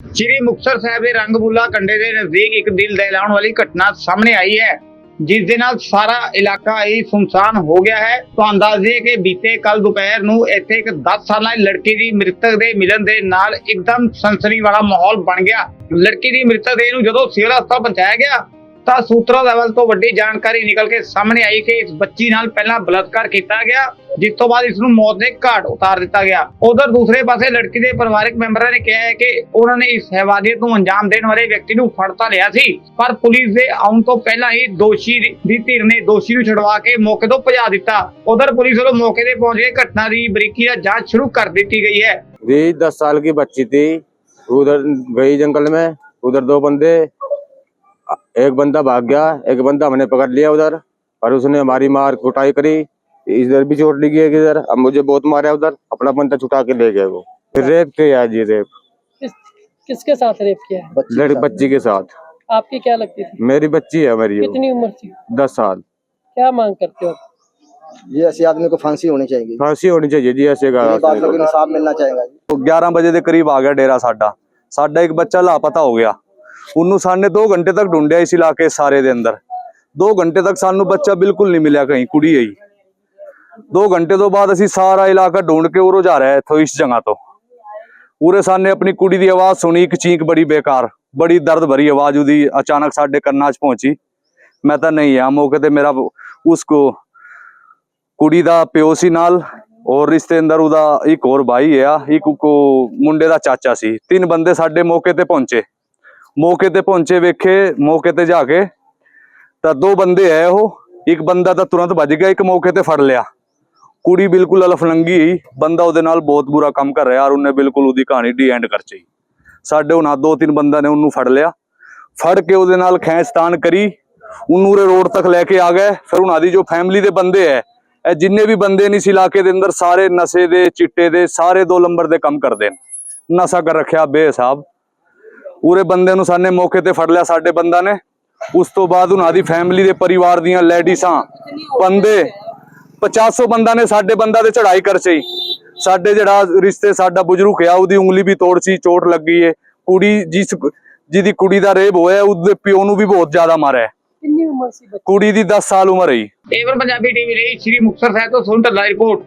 ਸ਼੍ਰੀ ਮੁਕਤਸਰ ਸਾਹਿਬ ਦੇ ਰੰਗਮੂਲਾ ਕੰਡੇ ਦੇ ਨਜ਼ਦੀਕ ਇੱਕ ਦਿਲ ਦਹਿਲਾਉਣ ਵਾਲੀ ਘਟਨਾ ਸਾਹਮਣੇ ਆਈ ਹੈ, ਜਿਸ ਦੇ ਨਾਲ ਸਾਰਾ ਇਲਾਕਾ ਹੀ ਸੁਨਸਾਨ ਹੋ ਗਿਆ ਹੈ। ਤੁਹਾਨੂੰ ਦੱਸ ਦਈਏ ਕਿ ਬੀਤੇ ਕੱਲ ਦੁਪਹਿਰ ਨੂੰ ਇੱਥੇ ਇੱਕ 10 ਸਾਲਾ ਲੜਕੀ ਦੀ ਮ੍ਰਿਤਕ ਦੇ ਮਿਲਣ ਦੇ ਨਾਲ ਇੱਕਦਮ ਸਨਸਨੀ ਵਾਲਾ ਮਾਹੌਲ ਬਣ ਗਿਆ। ਲੜਕੀ ਦੀ ਮ੍ਰਿਤਕ ਦੇਹ ਨੂੰ ਜਦੋਂ ਸਿਵਲ ਹਸਪਤਾਲ ਪਹੁੰਚਾਇਆ ਗਿਆ ਤਾਂ ਸੂਤਰਾਂ ਲੈਵਲ ਤੋਂ ਵੱਡੀ ਜਾਣਕਾਰੀ ਨਿਕਲ ਕੇ ਸਾਹਮਣੇ ਆਈ ਕਿ ਇਸ ਬੱਚੀ ਨਾਲ ਪਹਿਲਾਂ ਬਲਾਤਕਾਰ ਕੀਤਾ ਗਿਆ ਜਿਸ ਤੋਂ ਬਾਅਦ ਇਸ ਨੂੰ ਮੌਤ ਦੇ ਘਾਟ ਉਤਾਰ ਦਿੱਤਾ ਗਿਆ ਉਧਰ ਦੂਸਰੇ ਪਾਸੇ ਲੜਕੀ ਦੇ ਪਰਿਵਾਰਕ ਮੈਂਬਰਾਂ ਨੇ ਕਿਹਾ ਹੈ ਕਿ ਉਹਨਾਂ ਨੇ ਇਸ ਹੈਵਾਨੀਅਤ ਨੂੰ ਅੰਜਾਮ ਦੇਣ ਵਾਲੇ ਵਿਅਕਤੀ ਨੂੰ ਫੜ ਤਾਂ ਲਿਆ ਸੀ ਪਰ ਪੁਲਿਸ ਦੇ ਆਉਣ ਤੋਂ ਪਹਿਲਾਂ ਹੀ ਦੋਸ਼ੀ ਦੀ ਧਿਰ ਨੇ ਦੋਸ਼ੀ ਨੂੰ ਛੁਡਵਾ ਕੇ ਮੌਕੇ ਤੋਂ ਭਜਾ ਦਿੱਤਾ ਉਧਰ ਪੁਲਿਸ ਵੱਲੋਂ ਮੌਕੇ ਤੇ ਪਹੁੰਚ ਕੇ ਘਟਨਾ ਦੀ ਬਰੀਕੀ ਨਾਲ ਜਾਂਚ ਸ਼ੁਰੂ ਕਰ ਦਿੱਤੀ ਗਈ ਹੈ जी दस साल की बच्ची थी उधर गई जंगल में उधर दो बंदे एक बंदा भाग गया एक बंदा हमने पकड़ लिया उधर और उसने हमारी मार कुटाई करी। इधर भी चोट लगी है इधर अब मुझे बहुत मारा उधर अपना बंदा छुटा के ले गए वो। अच्छा। रेप किया जी रेप। किसके साथ रेप किया लड़की बच्ची के साथ। आपकी क्या लगती थी? मेरी बच्ची है मेरी कितनी उम्र थी? दस साल। क्या मांग करते हो ये ऐसे आदमी को फांसी होनी चाहिए। फांसी होनी चाहिए जी ऐसे इंसाफ तो मिलना चाहेगा तो ग्यारह बजे के करीब आ गया डेरा साडा। साडा एक बच्चा लापता हो गया। ਉਹਨੂੰ ਸਾਨੇ 2 ਘੰਟੇ ਤੱਕ ਢੂੰਡਿਆ ਇਸ ਇਲਾਕੇ ਸਾਰੇ ਦੇ ਅੰਦਰ। 2 ਘੰਟੇ ਤੱਕ ਸਾਨੂੰ ਬੱਚਾ ਬਿਲਕੁਲ ਨਹੀਂ ਮਿਲਿਆ ਕहीं ਕੁੜੀ ਆਈ। 2 ਘੰਟੇ ਤੋਂ ਬਾਅਦ ਅਸੀਂ ਸਾਰਾ ਇਲਾਕਾ ਢੂੰਡ ਕੇ ਉਰੋ ਜਾ ਰਹੇ ਇੱਥੋਂ ਇਸ ਜਗ੍ਹਾ ਤੋਂ। ਉਰੇ ਸਾਨੇ ਆਪਣੀ ਕੁੜੀ ਦੀ ਆਵਾਜ਼ ਸੁਣੀ, ਇੱਕ ਚੀਕ ਬੜੀ ਬੇਕਾਰ, ਬੜੀ ਦਰਦ ਭਰੀ ਆਵਾਜ਼ ਉਹਦੀ ਅਚਾਨਕ ਸਾਡੇ ਕੰਨਾਂ 'ਚ ਪਹੁੰਚੀ। ਮੈਂ ਤਾਂ ਨਹੀਂ ਆ, ਮੌਕੇ ਤੇ ਮੇਰਾ ਉਸਕੋ ਕੁੜੀ ਦਾ ਪਿਓ ਸੀ ਨਾਲ, ਔਰ ਰਿਸ਼ਤੇ ਅੰਦਰ ਉਹਦਾ ਇੱਕ ਹੋਰ ਭਾਈ ਆ, ਇੱਕ ਕੋ ਮੁੰਡੇ ਦਾ ਚਾਚਾ ਸੀ। ਤਿੰਨ ਬੰਦੇ ਸਾਡੇ ਮੌਕੇ ਤੇ ਪਹੁੰਚੇ। ਮੌਕੇ ਤੇ ਪਹੁੰਚੇ ਵੇਖੇ, ਮੌਕੇ ਤੇ ਜਾ ਕੇ ਤਾਂ ਦੋ ਬੰਦੇ ਆਏ ਉਹ। ਇੱਕ ਬੰਦਾ ਤਾਂ ਤੁਰੰਤ ਭੱਜ ਗਿਆ, ਇੱਕ ਮੌਕੇ ਤੇ ਫੜ ਲਿਆ। ਕੁੜੀ ਬਿਲਕੁਲ ਅਲਫਲੰਗੀ ਬੰਦਾ ਉਹਦੇ ਨਾਲ ਬਹੁਤ ਬੁਰਾ ਕੰਮ ਕਰ ਰਿਹਾ ਔਰ ਉਹਨੇ ਬਿਲਕੁਲ ਉਹਦੀ ਕਹਾਣੀ ਡੀ ਐਂਡ ਕਰ ਚਈ ਸਾਡੇ ਉਹਨਾਂ ਦੋ ਤਿੰਨ ਬੰਦਿਆਂ ਨੇ ਉਹਨੂੰ ਫੜ ਲਿਆ। ਫੜ ਕੇ ਉਹਦੇ ਨਾਲ ਖੈਂਚਤਾਨ ਕਰੀ। ਉਹਨੂੰ ਉਰੇ ਰੋਡ ਤੱਕ ਲੈ ਕੇ ਆ ਗਏ। ਫਿਰ ਉਹਨਾਂ ਦੀ ਜੋ ਫੈਮਿਲੀ ਦੇ ਬੰਦੇ ਐ, ਇਹ ਜਿੰਨੇ ਵੀ ਬੰਦੇ ਨੇ ਇਸ ਇਲਾਕੇ ਦੇ ਅੰਦਰ, ਸਾਰੇ ਨਸ਼ੇ ਦੇ, ਚਿੱਟੇ ਦੇ, ਸਾਰੇ ਦੋ ਨੰਬਰ ਦੇ ਕੰਮ ਕਰਦੇ ਨੇ। ਨਸ਼ਾ ਕਰ ਰੱਖਿਆ ਬੇਹਿਸਾਬ। ਪੂਰੇ ਬੰਦੇ ਨੂੰ ਸਾਨੇ ਮੌਕੇ ਤੇ ਫੜ ਲਿਆ ਸਾਡੇ ਬੰਦਾ ਨੇ। ਉਸ ਤੋਂ ਬਾਅਦ ਉਹਨਾਂ ਦੀ ਫੈਮਿਲੀ ਦੇ ਪਰਿਵਾਰ ਦੀਆਂ ਲੇਡੀਸਾਂ ਬੰਦੇ 500 ਬੰਦਾ ਨੇ ਸਾਡੇ ਬੰਦਾ ਤੇ ਚੜਾਈ ਕਰਚਈ ਸਾਡੇ ਜਿਹੜਾ ਰਿਸ਼ਤੇ ਸਾਡਾ ਬੁਜਰੂਕ ਆ ਉਹਦੀ ਉਂਗਲੀ ਵੀ ਤੋੜ ਸੀ ਚੋਟ ਲੱਗੀ ਏ। ਕੁੜੀ ਜਿਸ ਜਿਹਦੀ ਕੁੜੀ ਦਾ ਰੇਬ ਹੋਇਆ ਉਹਦੇ ਪਿਓ ਨੂੰ ਵੀ ਬਹੁਤ ਜ਼ਿਆਦਾ ਮਾਰਿਆ। ਕਿੰਨੀ ਉਮਰ ਸੀ ਕੁੜੀ ਦੀ 10 ਸਾਲ ਉਮਰ ਹੈ ਏਵਰ ਪੰਜਾਬੀ ਟੀਵੀ ਲਈ ਸ਼੍ਰੀ ਮੁਕਤਸਰ ਸਾਹਿਬ ਤੋਂ ਸੁਣ ਢੱਲਾ ਰਿਪੋਰਟ।